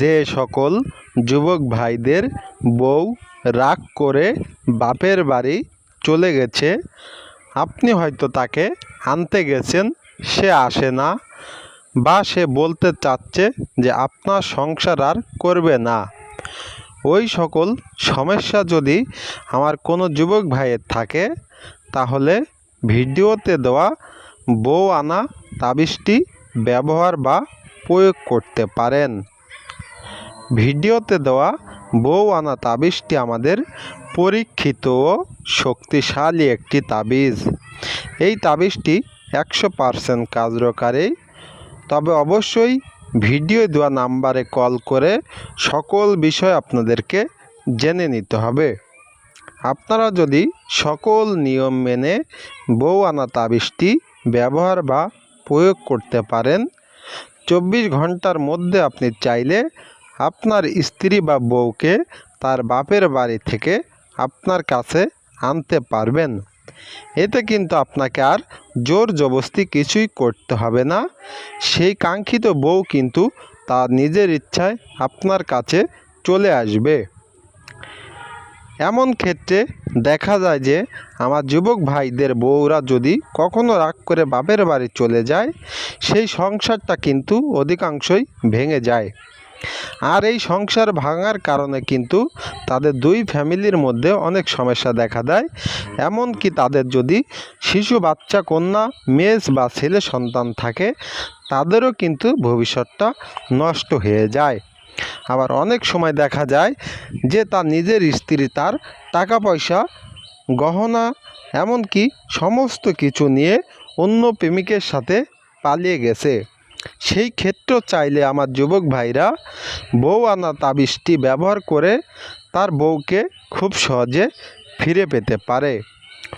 যে সকল যুবক ভাইদের বউ রাগ করে বাপের বাড়ি চলে গেছে, আপনি হয়তো তাকে আনতে গেছেন, সে আসে না বা সে বলতে চাচ্ছে যে আপনার সংসার আর করবে না। ওই সকল সমস্যা যদি আমার কোনো যুবক ভাইয়ের থাকে, তাহলে ভিডিওতে দেওয়া বউ আনা তাবিজটি ব্যবহার বা প্রয়োগ করতে পারেন। ভিডিওতে দেওয়া বউ আনা তাবিজটি আমাদের পরীক্ষিত ও শক্তিশালী একটি তাবিজ। এই তাবিজটি একশো পারসেন্ট কার্যকারী। তবে অবশ্যই ভিডিও দেওয়া নাম্বারে কল করে সকল বিষয় আপনাদেরকে জেনে নিতে হবে। আপনারা যদি সকল নিয়ম মেনে বউ আনা তাবিজটি ব্যবহার বা প্রয়োগ করতে পারেন চব্বিশ ঘণ্টার মধ্যে আপনি চাইলে আপনার স্ত্রী বা বউকে তার বাপের বাড়ি থেকে আপনার কাছে আনতে পারবেন। এতে কিন্তু আপনাকে আর জোর জবস্তি কিছুই করতে হবে না। সেই কাঙ্ক্ষিত বউ কিন্তু তার নিজের ইচ্ছায় আপনার কাছে চলে আসবে। এমন ক্ষেত্রে দেখা যায় যে আমার যুবক ভাইদের বউরা যদি কখনো রাগ করে বাপের বাড়ি চলে যায়, সেই সংসারটা কিন্তু অধিকাংশই ভেঙে যায়। আর এই সংসার ভাঙার কারণে কিন্তু তাদের দুই ফ্যামিলির মধ্যে অনেক সমস্যা দেখা দেয়। এমনকি তাদের যদি শিশু, বাচ্চা, কন্যা মেয়ে বা ছেলে সন্তান থাকে, তাদেরও কিন্তু ভবিষ্যৎটা নষ্ট হয়ে যায়। আবার অনেক সময় দেখা যায় যে তার নিজের স্ত্রী তার টাকা পয়সা গহনা, এমনকি সমস্ত কিছু নিয়ে অন্য প্রেমিকের সাথে পালিয়ে গেছে। সেই ক্ষেত্র চাইলে আমার যুবক ভাইরা বউ আনা তাবিজটি ব্যবহার করে তার বউকে খুব সহজে ফিরে পেতে পারে।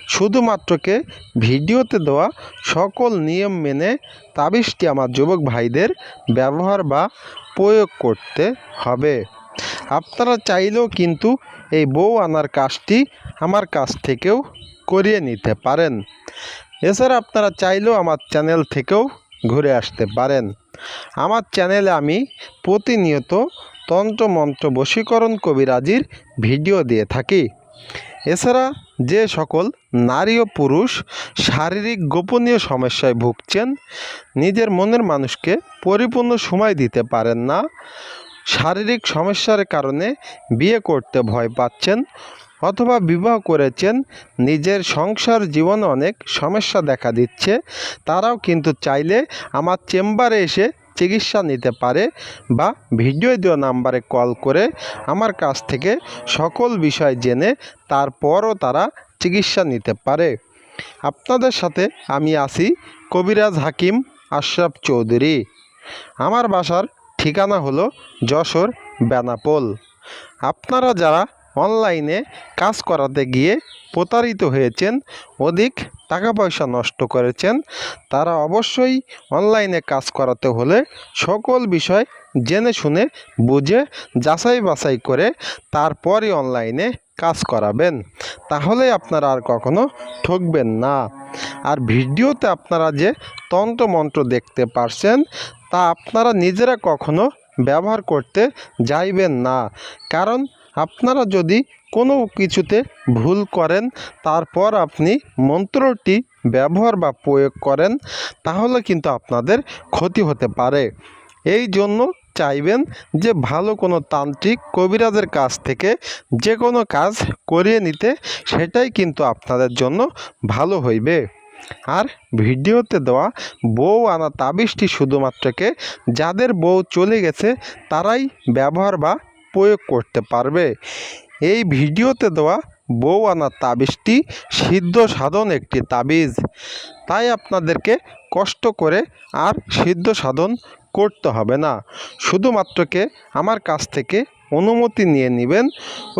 শুধুমাত্রকে ভিডিওতে দেওয়া সকল নিয়ম মেনে তাবিজটি আমার যুবক ভাইদের ব্যবহার বা প্রয়োগ করতে হবে। আপনারা চাইলেও কিন্তু এই বউ আনার কাজটি আমার কাছ থেকেও করিয়ে নিতে পারেন। এছাড়া আপনারা চাইলেও আমার চ্যানেল থেকেও ঘুরে আসতে পারেন। আমার চ্যানেলে আমি প্রতিনিয়ত তন্ত্রমন্ত্র বশীকরণ কবিরাজির ভিডিও দিয়ে থাকি। এছাড়া যে সকল নারী ও পুরুষ শারীরিক গোপনীয় সমস্যায় ভুগছেন, নিজের মনের মানুষকে পরিপূর্ণ সময় দিতে পারেন না, শারীরিক সমস্যার কারণে বিয়ে করতে ভয় পাচ্ছেন অথবা বিবাহ করেছেন, নিজের সংসার জীবনে অনেক সমস্যা দেখা দিচ্ছে, তারাও কিন্তু চাইলে আমার চেম্বারে এসে চিকিৎসা নিতে পারে বা ভিডিও দেওয়া নাম্বারে কল করে আমার কাছ থেকে সকল বিষয় জেনে তারপরও তারা চিকিৎসা নিতে পারে। আপনাদের সাথে আমি আছি কবিরাজ হাকিম আশরাফ চৌধুরী। আমার বাসার ঠিকানা হলো যশোর, বেনাপোল। আপনারা যারা অনলাইনে কাজ করাতে গিয়ে প্রতারিত হয়েছেন, অধিক টাকা পয়সা নষ্ট করেছেন। তারা অবশ্যই অনলাইনে কাজ করাতে হলে সকল বিষয় জেনে শুনে, বুঝে, যাচাই বাছাই করে তারপরই অনলাইনে কাজ করাবেন। তাহলে আপনারা আর কখনো ঠকবেন না। আর ভিডিওতে আপনারা যে তন্ত্রমন্ত্র দেখতে পারছেন, তা আপনারা নিজেরা কখনো ব্যবহার করতে যাইবেন না। কারণ আপনারা যদি কোনো কিছুতে ভুল করেন, তারপর আপনি মন্ত্রটি ব্যবহার বা প্রয়োগ করেন, তাহলে কিন্তু আপনাদের ক্ষতি হতে পারে। এই জন্য চাইবেন যে ভালো কোনো তান্ত্রিক কবিরাজের কাছ থেকে যে কোনো কাজ করিয়ে নিতে, সেটাই কিন্তু আপনাদের জন্য ভালো হইবে। আর ভিডিওতে দেওয়া বউ আনা তাবিজটি শুধুমাত্রকে যাদের বউ চলে গেছে, তারাই ব্যবহার বা প্রয়োগ করতে পারবে। এই ভিডিওতে দেওয়া বউ আনা তাবিজটি সিদ্ধ সাধন একটি তাবিজ। তাই আপনাদেরকে কষ্ট করে আর সিদ্ধ সাধন করতে হবে না। শুধুমাত্রকে আমার কাছ থেকে অনুমতি নিয়ে নেবেন।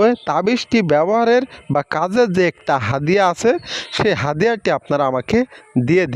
ওই তাবিজটি ব্যবহারের বা কাজের যে একটা হাদিয়া আছে, সেই হাদিয়াটি আপনারা আমাকে দিয়ে দিবেন।